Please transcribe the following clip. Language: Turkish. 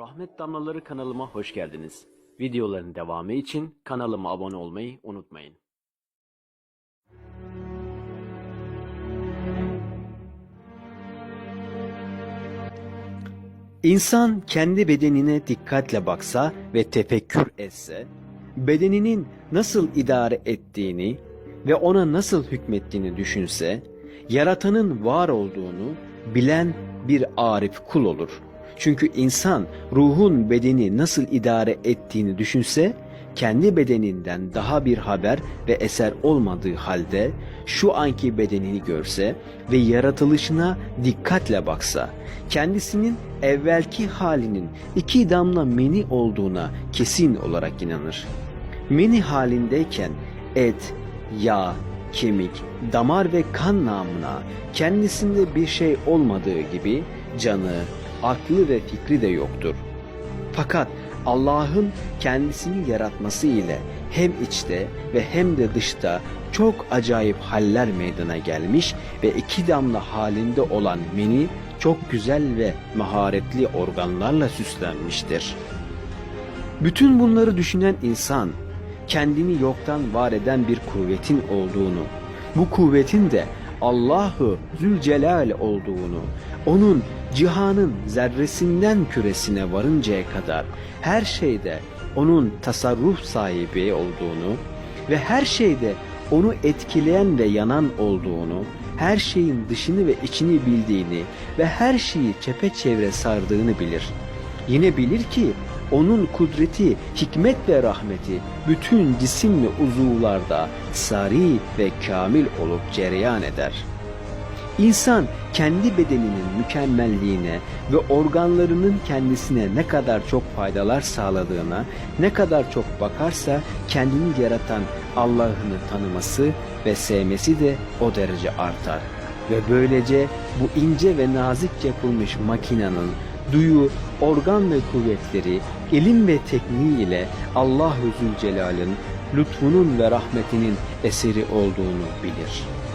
Rahmet Damlaları kanalıma hoş geldiniz. Videoların devamı için kanalıma abone olmayı unutmayın. İnsan kendi bedenine dikkatle baksa ve tefekkür etse, bedeninin nasıl idare ettiğini ve ona nasıl hükmettiğini düşünse, yaratanın var olduğunu bilen bir arif kul olur. Çünkü insan ruhun bedeni nasıl idare ettiğini düşünse, kendi bedeninden daha bir haber ve eser olmadığı halde şu anki bedenini görse ve yaratılışına dikkatle baksa, kendisinin evvelki halinin iki damla meni olduğuna kesin olarak inanır. Meni halindeyken et, yağ, kemik, damar ve kan namına kendisinde bir şey olmadığı gibi canı, aklı ve fikri de yoktur. Fakat Allah'ın kendisini yaratması ile hem içte ve hem de dışta çok acayip haller meydana gelmiş ve iki damla halinde olan meni çok güzel ve maharetli organlarla süslenmiştir. Bütün bunları düşünen insan kendini yoktan var eden bir kuvvetin olduğunu, bu kuvvetin de Allahu Zülcelal olduğunu, onun cihanın zerresinden küresine varıncaya kadar her şeyde onun tasarruf sahibi olduğunu ve her şeyde onu etkileyen ve yanan olduğunu, her şeyin dışını ve içini bildiğini ve her şeyi çepeçevre sardığını bilir. Yine bilir ki onun kudreti, hikmet ve rahmeti bütün cisim ve uzuvlarda sari ve kamil olup cereyan eder. İnsan kendi bedeninin mükemmelliğine ve organlarının kendisine ne kadar çok faydalar sağladığına ne kadar çok bakarsa kendini yaratan Allah'ını tanıması ve sevmesi de o derece artar. Ve böylece bu ince ve nazik yapılmış makinenin duyu, organ ve kuvvetleri, ilim ve tekniği ile Allah-u Zülcelal'in lütfunun ve rahmetinin eseri olduğunu bilir.''